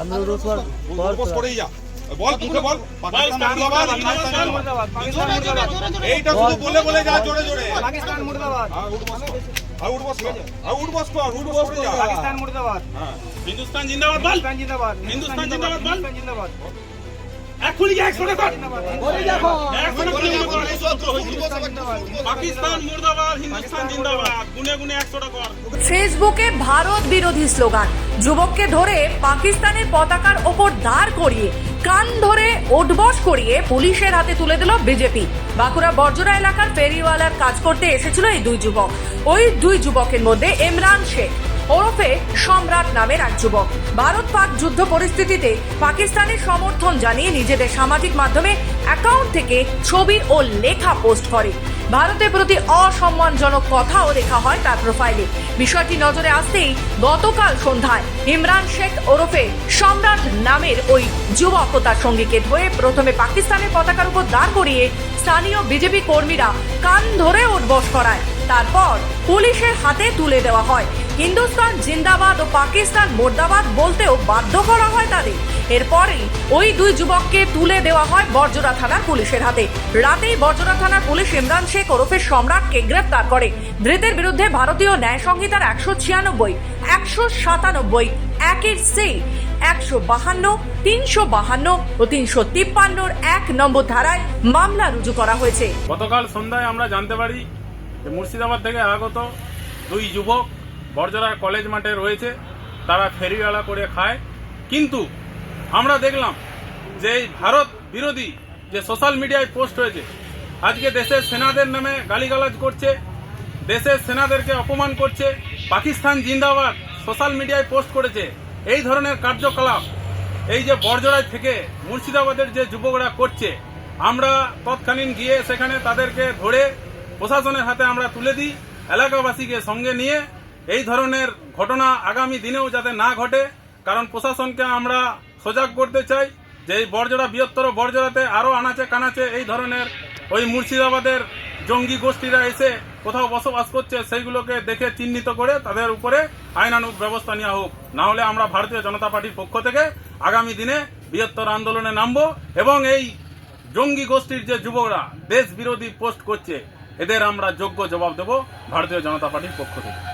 আমরা করেই যা। বল বল? পাকিস্তান মুর্দাবাদ হিন্দুস্তান এইটা শুধু বলে বলে যা জোরে জোরে। পাকিস্তান মুর্দাবাদ। হ্যাঁ উঠবস কর। আর কর। আর উঠবস করে যা পাকিস্তান মুর্দাবাদ। হ্যাঁ। হিন্দুস্তান জিন্দাবাদ বল। হিন্দুস্তান জিন্দাবাদ হিন্দুস্তান জিন্দাবাদ বল। হিন্দুস্তান জিন্দাবাদ এখনই যা একশো টাকা জিন্দাবাদ একশো টাকা পাকিস্তান মুর্দাবাদ হিন্দুস্তান জিন্দাবাদ গুনে গুনে একশো টাকা ফেসবুকে ভারত বিরোধী স্লোগান যুবককে ধরে পাকিস্তানের পতাকার ওপর দাঁড় করিয়ে কান ধরে ওঠবস করিয়ে পুলিশের হাতে তুলে দিল বিজেপি। বাঁকুড়া বর্জরা এলাকার ফেরিওয়ালার কাজ করতে এসেছিল এই দুই যুবক। ওই দুই যুবকের মধ্যে ইমরান শেখ। ওরফে সম্রাট নামের এক যুবক। ভারত পাক যুদ্ধ পরিস্থিতিতে পাকিস্তানের সমর্থন জানিয়ে নিজেদের সামাজিক মাধ্যমে অ্যাকাউন্ট থেকে ছবি ও লেখা পোস্ট করে। ভারতের প্রতি অসম্মানজনক কথাও লেখা হয় তার প্রোফাইলে বিষয়টি নজরে আসতেই গতকাল সন্ধ্যায় ইমরান শেখ ওরফে সম্রাট নামের ওই যুবক ও তার সঙ্গীকে ধরে প্রথমে পাকিস্তানের পতাকার উপর দাঁড় করিয়ে স্থানীয় বিজেপি কর্মীরা কান ধরে উঠবস করায়। তারপর পুলিশের হাতে তুলে দেওয়া হয়। হিন্দুস্তান জিন্দাবাদ ও পাকিস্তান মোর্দাবাদ বলতেও বাধ্য করা হয় তাদের। এরপরেই ওই দুই যুবককে তুলে দেওয়া হয় বর্জরা থানার পুলিশের হাতে। রাতেই বর্জরা থানার পুলিশ ইমরান শেখ ওরফে সম্রাটকে গ্রেপ্তার করে। ধৃতের বিরুদ্ধে ভারতীয় ন্যায় সংহিতার একশো ছিয়ানব্বই, একশো সাতানব্বই, একের সে, একশো বাহান্ন, তিনশো বাহান্ন ও তিনশো তিপ্পান্নর এক নম্বর ধারায় মামলা রুজু করা হয়েছে। গতকাল সন্ধ্যায় আমরা জানতে পারি যে মুর্শিদাবাদ থেকে আগত দুই যুবক বর্জরা কলেজ মাঠে রয়েছে, তারা ফেরিওয়ালা করে খায়। কিন্তু আমরা দেখলাম যে এই ভারত বিরোধী যে সোশ্যাল মিডিয়ায় পোস্ট হয়েছে, আজকে দেশের সেনাদের নামে গালিগালাজ করছে, দেশের সেনাদেরকে অপমান করছে, পাকিস্তান জিন্দাবাদ সোশ্যাল মিডিয়ায় পোস্ট করেছে। এই ধরনের কার্যকলাপ, এই যে বর্জরায় থেকে মুর্শিদাবাদের যে যুবকরা করছে, আমরা তৎকালীন গিয়ে সেখানে তাদেরকে ধরে প্রশাসনের হাতে আমরা তুলে দিই। এলাকাবাসীকে সঙ্গে নিয়ে এই ধরনের ঘটনা আগামী দিনেও যাতে না ঘটে, কারণ প্রশাসনকে আমরা সজাগ করতে চাই যে এই বর্জরা বৃহত্তর বর্জরাতে আরও আনাচে কানাচে এই ধরনের ওই মুর্শিদাবাদের জঙ্গি গোষ্ঠীরা এসে কোথাও বসবাস করছে, সেইগুলোকে দেখে চিহ্নিত করে তাদের উপরে আইনানুগ ব্যবস্থা নেওয়া হোক। না হলে আমরা ভারতীয় জনতা পার্টির পক্ষ থেকে আগামী দিনে বৃহত্তর আন্দোলনে নামবো এবং এই জঙ্গি গোষ্ঠীর যে যুবকরা দেশ বিরোধী পোস্ট করছে এদের আমরা যোগ্য জবাব দেব ভারতীয় জনতা পার্টির পক্ষ থেকে।